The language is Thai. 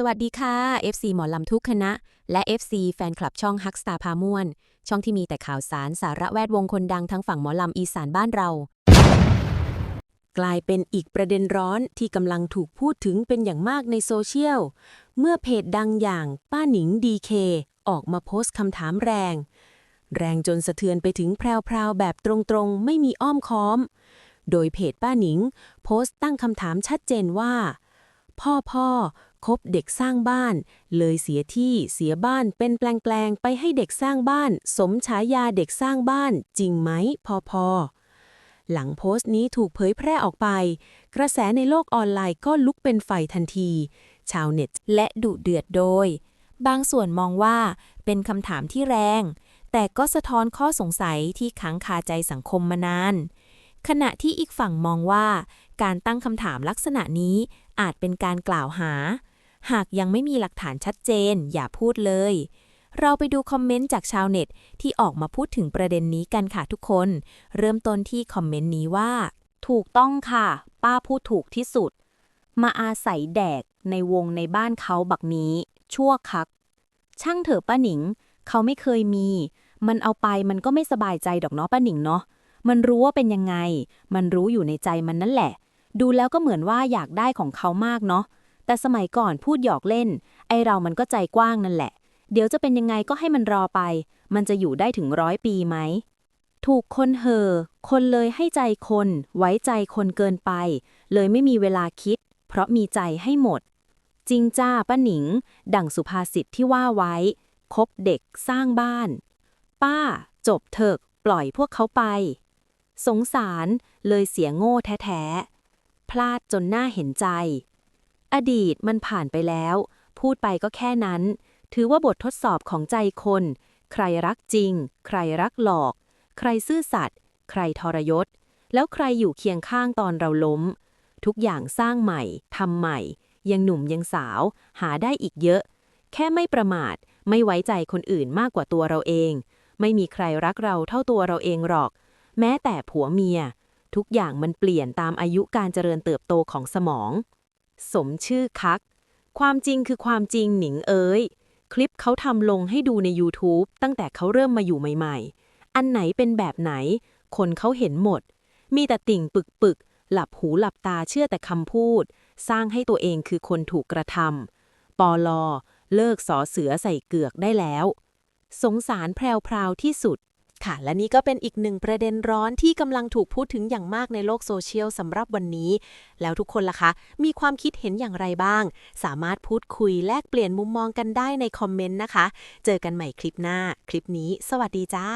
สวัสดีค่ะ FC หมอลำทุกคณะ และ FC แฟนคลับช่องฮักสตาพาม่วน ช่องที่มีแต่ข่าวสารสาระแวดวงคนดังทั้งฝั่งหมอลำอีสานบ้านเรา กลายเป็นอีกประเด็นร้อนที่กำลังถูกพูดถึงเป็นอย่างมากในโซเชียล เมื่อเพจดังอย่างป้าหนิงดีเคออกมาโพสต์คำถามแรง แรงจนสะเทือนไปถึงแพรวๆแบบตรงๆ ไม่มีอ้อมค้อม โดยเพจป้าหนิง โพสต์ตั้งคำถามชัดเจนว่า พ่อพ่อ คบเด็กสร้างบ้าน เลยเสียที่เสียบ้านเป็นแปลงๆไปให้เด็กสร้างบ้าน สมฉายาเด็กสร้างบ้าน จริงไหมพอพอหลังโพสต์นี้ถูกเผยแพร่ออกไป กระแสในโลกออนไลน์ก็ลุกเป็นไฟทันที ชาวเน็ตและดุเดือดโดย บางส่วนมองว่าเป็นคำถามที่แรง แต่ก็สะท้อนข้อสงสัยที่ค้างคาใจสังคมมานาน ขณะที่อีกฝั่งมองว่า การตั้งคำถามลักษณะนี้อาจเป็นการกล่าวหา หากยังไม่มีหลักฐานชัดเจน อย่าพูดเลย เราไปดูคอมเมนต์จากชาวเน็ต ที่ออกมาพูดถึงประเด็นนี้กันค่ะทุกคน เริ่มต้นที่คอมเมนต์นี้ว่า ถูกต้องค่ะ ป้าพูดถูกที่สุด มาอาศัยแดกในวงในบ้านเขาบักนี้ ชั่วคัก ช่างเถอะป้าหนิง เขาไม่เคยมี มันเอาไปมันก็ไม่สบายใจดอกเนาะป้าหนิงเนาะมันรู้ว่าเป็นยังไง มันรู้อยู่ในใจมันนั่นแหละ ดูแล้วก็เหมือนว่าอยากได้ของเขามากเนาะ แต่สมัยก่อนพูดหยอกเล่น ไอเรามันก็ใจกว้างนั่นแหละ เดี๋ยวจะเป็นยังไงก็ให้มันรอไป มันจะอยู่ได้ถึงร้อยปีไหม ถูกคนเห่อคนเลยให้ใจคน ไว้ใจคนเกินไป เลยไม่มีเวลาคิด เพราะมีใจให้หมด จริงจ้าป้าหนิง ดั่งสุภาษิตที่ว่าไว้ คบเด็กสร้างบ้าน ป้า จบเถอะปล่อยพวกเขาไป สงสารเลยเสียโง่แท้ๆ พลาดจนน่าเห็นใจ อดีตมันผ่านไปแล้ว พูดไปก็แค่นั้น ถือว่าบททดสอบของใจคน ใครรักจริง ใครรักหลอก ใครซื่อสัตย์ใครทรยศ แล้วใครอยู่เคียงข้างตอนเราล้ม ทุกอย่างสร้างใหม่ทำใหม่ ยังหนุ่มยังสาว หาได้อีกเยอะ แค่ไม่ประมาท ไม่ไว้ใจคนอื่นมากกว่าตัวเราเอง ไม่มีใครรักเราเท่าตัวเราเองหรอก แม้แต่ผัวเมีย ทุกอย่างมันเปลี่ยนตามอายุการเจริญเติบโตของสมอง สมชื่อคัก ความจริงคือความจริงหนิงเอ้ยคลิปเขาทำลงให้ดูใน YouTube ตั้งแต่เขาเริ่มมาอยู่ใหม่ๆ อันไหนเป็นแบบไหน คนเขาเห็นหมด มีแต่ติ่งปึกปึกๆ หลับหูหลับตาเชื่อแต่คำพูด สร้างให้ตัวเองคือคนถูกกระทำปอลอเลิกสอเสือใส่เกือกได้แล้ว สงสารแพรวๆที่สุด ค่ะ และนี่ก็เป็นอีกหนึ่งประเด็นร้อนที่กำลังถูกพูดถึงอย่างมากในโลกโซเชียลสำหรับวันนี้ แล้วทุกคนล่ะคะ มีความคิดเห็นอย่างไรบ้าง สามารถพูดคุยแลกเปลี่ยนมุมมองกันได้ในคอมเมนต์นะคะ เจอกันใหม่คลิปหน้า คลิปนี้ สวัสดีจ้า